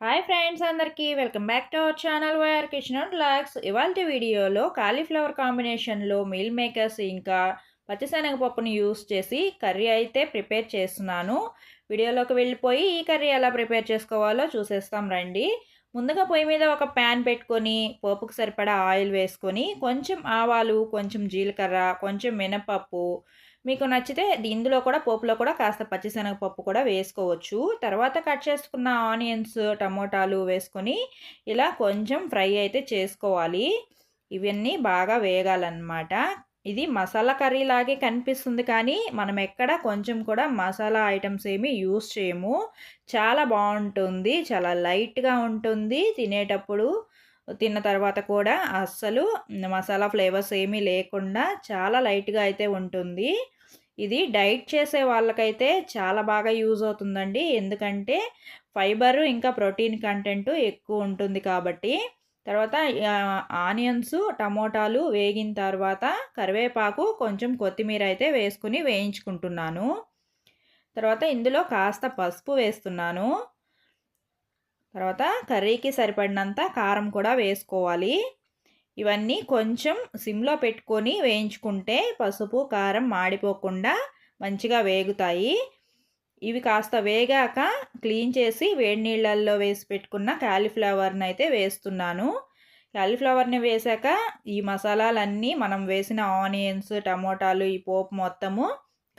Hi friends అందరికీ welcome back to our channel YR kitchen and lakhs ఇవాళ వీడియోలో cauliflower కాంబినేషన్లో మీల్ మేకర్స్ ఇంకా పచ్చిశనగపప్పుని యూస్ చేసి కర్రీ అయితే ప్రిపేర్ చేస్తున్నాను. వీడియోలోకి వెళ్ళిపోయి ఈ కర్రీ ఎలా ప్రిపేర్ చేసుకోవాలో చూసేస్తాం రండి. ముందుగా పొయ్యి మీద ఒక ప్యాన్ పెట్టుకొని పోపుకు సరిపడా ఆయిల్ వేసుకొని కొంచెం ఆవాలు కొంచెం జీలకర్ర కొంచెం మినపప్పు మీకు నచ్చితే ఇందులో కూడా పోపులో కూడా కాస్త పచ్చిశనగపప్పు కూడా వేసుకోవచ్చు. తర్వాత కట్ చేసుకున్న ఆనియన్స్ టమోటాలు వేసుకొని ఇలా కొంచెం ఫ్రై అయితే చేసుకోవాలి. ఇవన్నీ బాగా వేగాలన్నమాట. ఇది మసాలా కర్రీ లాగే కనిపిస్తుంది కానీ మనం ఎక్కడ కొంచెం కూడా మసాలా ఐటమ్స్ ఏమి యూస్ చేయము. చాలా బాగుంటుంది చాలా లైట్గా ఉంటుంది. తినేటప్పుడు తిన్న తర్వాత కూడా అస్సలు మసాలా ఫ్లేవర్స్ ఏమీ లేకుండా చాలా లైట్గా అయితే ఉంటుంది. ఇది డైట్ చేసే వాళ్ళకైతే చాలా బాగా యూజ్ అవుతుందండి. ఎందుకంటే ఫైబర్ ఇంకా ప్రోటీన్ కంటెంట్ ఎక్కువ ఉంటుంది కాబట్టి. తర్వాత ఆనియన్స్ టమోటాలు వేగిన తర్వాత కరివేపాకు కొంచెం కొత్తిమీర అయితే వేసుకుని వేయించుకుంటున్నాను. తర్వాత ఇందులో కాస్త పసుపు వేస్తున్నాను. తర్వాత కర్రీకి సరిపడినంత కారం కూడా వేసుకోవాలి. ఇవన్నీ కొంచెం సిమ్లో పెట్టుకొని వేయించుకుంటే పసుపు కారం మాడిపోకుండా మంచిగా వేగుతాయి. ఇవి కాస్త వేగాక క్లీన్ చేసి వేడి నీళ్ళల్లో వేసి పెట్టుకున్న క్యాలీఫ్లవర్ని అయితే వేస్తున్నాను. క్యాలీఫ్లవర్ని వేసాక ఈ మసాలాలన్నీ మనం వేసిన ఆనియన్స్ టమోటాలు ఈ పోపు మొత్తము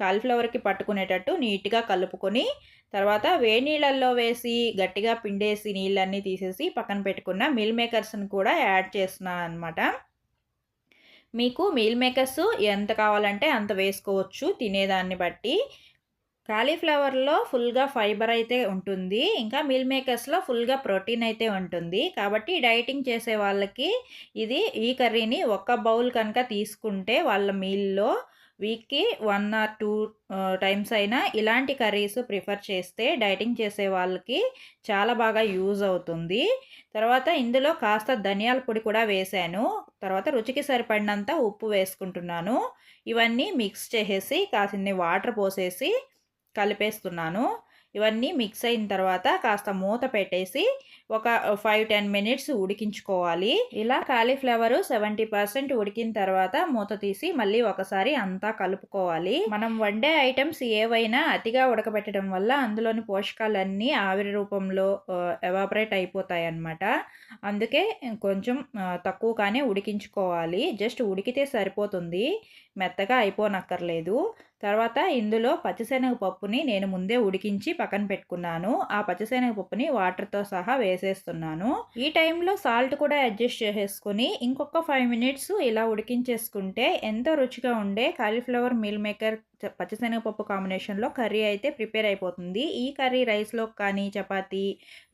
కాలిఫ్లవర్కి పట్టుకునేటట్టు నీట్గా కలుపుకొని తర్వాత వేడి నీళ్ళల్లో వేసి గట్టిగా పిండేసి నీళ్ళన్నీ తీసేసి పక్కన పెట్టుకున్న మిల్ మేకర్స్ని కూడా యాడ్ చేస్తున్నాను అనమాట మీకు మీల్ మేకర్స్ ఎంత కావాలంటే అంత వేసుకోవచ్చు తినేదాన్ని బట్టి. కాలీఫ్లవర్లో ఫుల్గా ఫైబర్ అయితే ఉంటుంది ఇంకా మిల్ మేకర్స్లో ఫుల్గా ప్రోటీన్ అయితే ఉంటుంది. కాబట్టి డైటింగ్ చేసే వాళ్ళకి ఇది ఈ కర్రీని ఒక్క బౌల్ కనుక తీసుకుంటే వాళ్ళ మీల్లో వీక్కి వన్ ఆర్ టూ టైమ్స్ అయినా ఇలాంటి కర్రీస్ ప్రిఫర్ చేస్తే డైటింగ్ చేసే వాళ్ళకి చాలా బాగా యూజ్ అవుతుంది. తర్వాత ఇందులో కాస్త ధనియాల పొడి కూడా వేశాను తర్వాత రుచికి సరిపడినంత ఉప్పు వేసుకుంటున్నాను. ఇవన్నీ మిక్స్ చేసేసి కాసిన్ని వాటర్ పోసేసి కలిపేస్తున్నాను. ఇవన్నీ మిక్స్ అయిన తర్వాత కాస్త మూత పెట్టేసి ఒక ఫైవ్ టెన్ మినిట్స్ ఉడికించుకోవాలి. ఇలా కాలీఫ్లవర్ సెవెంటీ పర్సెంట్ ఉడికిన తర్వాత మూత తీసి మళ్ళీ ఒకసారి అంతా కలుపుకోవాలి. మనం వండే ఐటమ్స్ ఏవైనా అతిగా ఉడకబెట్టడం వల్ల అందులోని పోషకాలన్నీ ఆవిరి రూపంలో ఎవాపరేట్ అయిపోతాయి అన్నమాట అందుకే కొంచెం తక్కువగానే ఉడికించుకోవాలి. జస్ట్ ఉడికితే సరిపోతుంది. మెత్తగా అయిపోనక్కర్లేదు. తర్వాత ఇందులో పచ్చిశనగపప్పుని నేను ముందే ఉడికించి పక్కన పెట్టుకున్నాను. ఆ పచ్చిశనగపప్పుని వాటర్తో సహా వేసేస్తున్నాను. ఈ టైంలో సాల్ట్ కూడా అడ్జస్ట్ చేసేసుకుని ఇంకొక ఫైవ్ మినిట్స్ ఇలా ఉడికించేసుకుంటే ఎంతో రుచిగా ఉండే కాలీఫ్లవర్ మీల్ మేకర్ పచ్చిశనగపప్పు కాంబినేషన్లో కర్రీ అయితే ప్రిపేర్ అయిపోతుంది. ఈ కర్రీ రైస్లో కానీ చపాతీ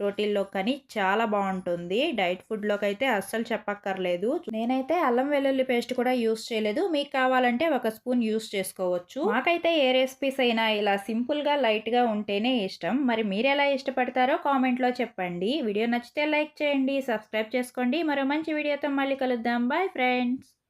రోటీల్లో కానీ చాలా బాగుంటుంది. డైట్ ఫుడ్లోకి అయితే అస్సలు చెప్పక్కర్లేదు. నేనైతే అల్లం వెల్లుల్లి పేస్ట్ కూడా యూస్ చేయలేదు. మీకు కావాలంటే ఒక స్పూన్ యూస్ చేసుకోవచ్చు. మాకైతే ఏ రెసిపీస్ అయినా ఇలా సింపుల్గా లైట్గా ఉంటేనే ఇష్టం. మరి మీరు ఎలా ఇష్టపడతారో కామెంట్లో చెప్పండి. వీడియో నచ్చితే లైక్ చేయండి సబ్స్క్రైబ్ చేసుకోండి. మరో మంచి వీడియోతో మళ్ళీ కలుద్దాం. Bye friends!